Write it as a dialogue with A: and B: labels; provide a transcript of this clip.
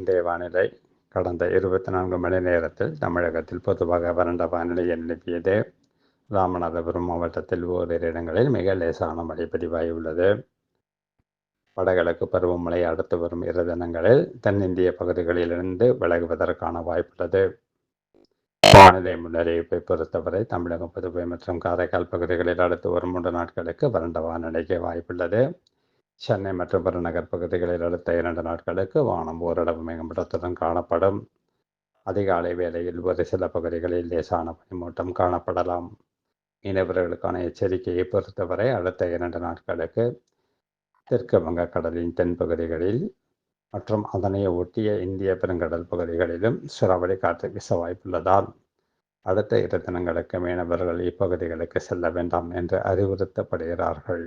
A: இன்றைய வானிலை கடந்த இருபத்தி நான்கு மணி நேரத்தில் தமிழகத்தில் பொதுவாக வறண்ட வானிலையை நிலப்பியது ராமநாதபுரம் மாவட்டத்தில் ஓரிரு இடங்களில் மிக லேசான மழை பதிவாகியுள்ளது வடகிழக்கு பருவமழை அடுத்து வரும் இரு தினங்களில் தென்னிந்திய பகுதிகளிலிருந்து விலகுவதற்கான வாய்ப்புள்ளது வானிலை முன்னறிவிப்பை பொறுத்தவரை தமிழகம் புதுவை மற்றும் காரைக்கால் பகுதிகளில் அடுத்து ஒரு மூன்று நாட்களுக்கு வறண்ட வானிலைக்கு வாய்ப்புள்ளது சென்னை மற்றும் பிற பகுதிகளில் அடுத்த இரண்டு நாட்களுக்கு வானம் ஓரளவு மேகமூட்டத்துடன் காணப்படும் அதிகாலை வேளையில் ஒரு சில பகுதிகளில் லேசான பனிமூட்டம் காணப்படலாம் மீனவர்களுக்கான எச்சரிக்கையை பொறுத்தவரை அடுத்த இரண்டு நாட்களுக்கு தெற்கு வங்கக்கடலின் தென்பகுதிகளில் மற்றும் அதனை ஒட்டிய இந்திய பெருங்கடல் பகுதிகளிலும் சுறாவளி காற்று வீச வாய்ப்புள்ளதால் அடுத்த இரு தினங்களுக்கு மீனவர்கள் இப்பகுதிகளுக்கு செல்ல வேண்டாம் என்று அறிவுறுத்தப்படுகிறார்கள்